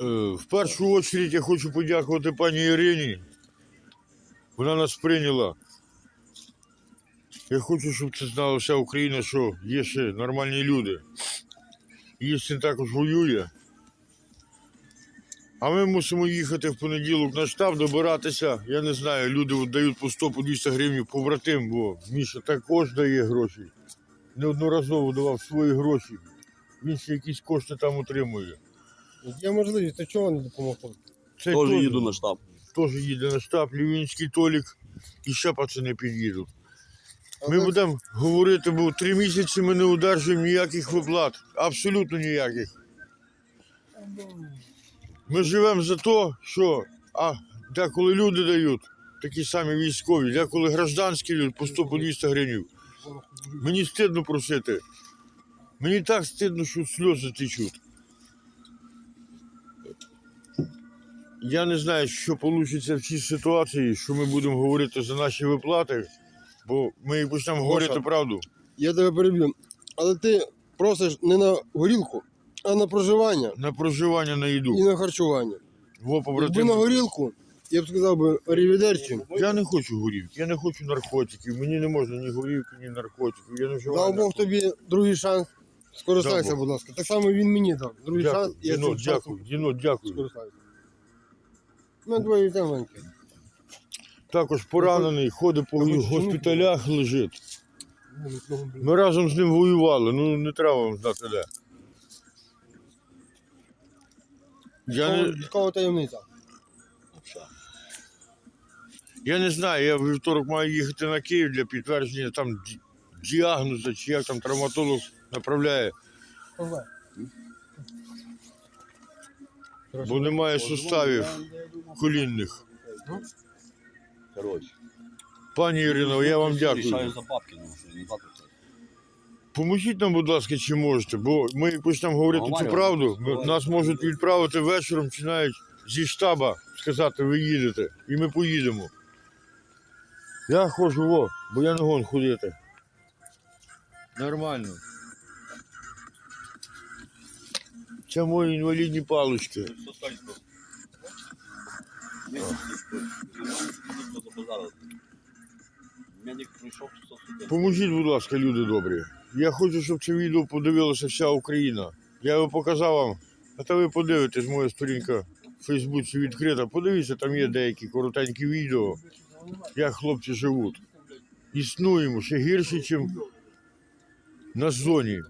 Е, В першу чергу я хочу подякувати пані Ірині. Вона нас прийняла. Я хочу, щоб це знала вся Україна, що є ще нормальні люди. Її також воює. А ми мусимо їхати в понеділок на штаб, добиратися. Я не знаю, люди дають по 100 по 200 гривень побратим, бо Міша також дає гроші. Неодноразово давав свої гроші. Він ще якісь кошти там отримує. Є можливість, то чого не допомогти? Це Теж їду на штаб. теж їде на штаб, Лівінський Толік і ще пацани під'їдуть. Ми Але будемо говорити, бо три місяці ми не одержуємо ніяких виплат. Абсолютно ніяких. Ми живемо за те, що а, деколи люди дають, такі самі військові, деколи гражданські люди по 100 по 200 гривень. Мені стидно просити. Мені так стидно, що сльози течуть. Я не знаю, що вийде в цій ситуації, що ми будемо говорити за наші виплати, бо ми як почнемо говорити правду. я тебе переб'ю. Але ти просиш не на горілку, а на проживання На проживання на їду. і на харчування. Во, Якби на горілку, я б сказав би рівідерчі. Я не хочу горівки, я не хочу наркотиків. Мені не можна ні горівки, ні наркотиків. Я не вживаю. Дав Бог наркотиків. тобі другий шанс. Скористайся, будь ласка. Так само він мені дав. Другий шанс, Дякую, я Діно, дякую, Діно, дякую. скористаюся. Ну, двоє темненькі. Також поранений, ходить по госпіталях, лежить. Ми разом з ним воювали, ну не треба вам знати де. Я не, Військова таємниця. я не знаю, я в вівторок маю їхати на Київ для підтвердження там ді- діагнозу, чи як там травматолог направляє, бо немає суставів колінних. Пані Ірино, я вам дякую. ну, що не завтра. Поможіть нам, будь ласка, чи можете, бо ми як почнемо говорити цю правду, нас можуть відправити вечором чи навіть зі штаба сказати, ви їдете, і ми поїдемо. Я ходжу, во, бо я не гон ходити. Нормально. Це мої інвалідні сюди. Поможіть, будь ласка, люди добрі. Я хочу, щоб це відео подивилася вся Україна. Я його показав вам, а то ви подивитесь, моя сторінка в Фейсбуці відкрита. Подивіться, там є деякі коротенькі відео, як хлопці живуть. Існуємо ще гірше, ніж на зоні.